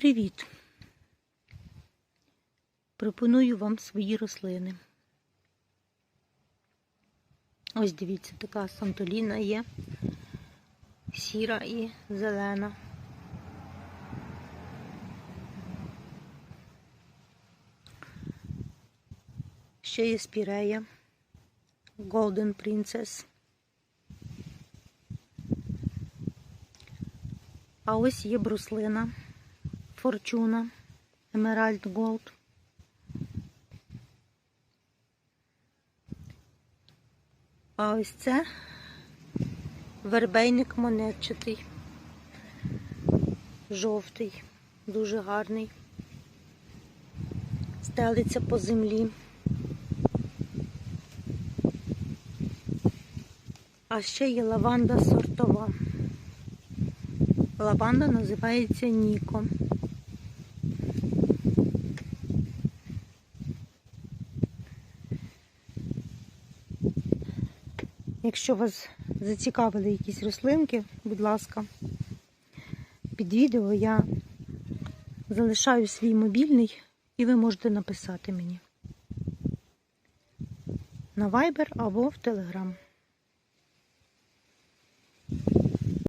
Привіт! Пропоную вам свої рослини. Ось дивіться, така сантоліна є, сіра і зелена. Ще є спірея, Golden Princess. А ось є бруслина, форчуна, Емеральд Голд. А ось це вербейник монетчатий, жовтий, дуже гарний. Стелиться по землі. А ще є лаванда сортова. Лаванда називається Ніко. Якщо вас зацікавили якісь рослинки, будь ласка, під відео я залишаю свій мобільний і ви можете написати мені на Viber або в Telegram.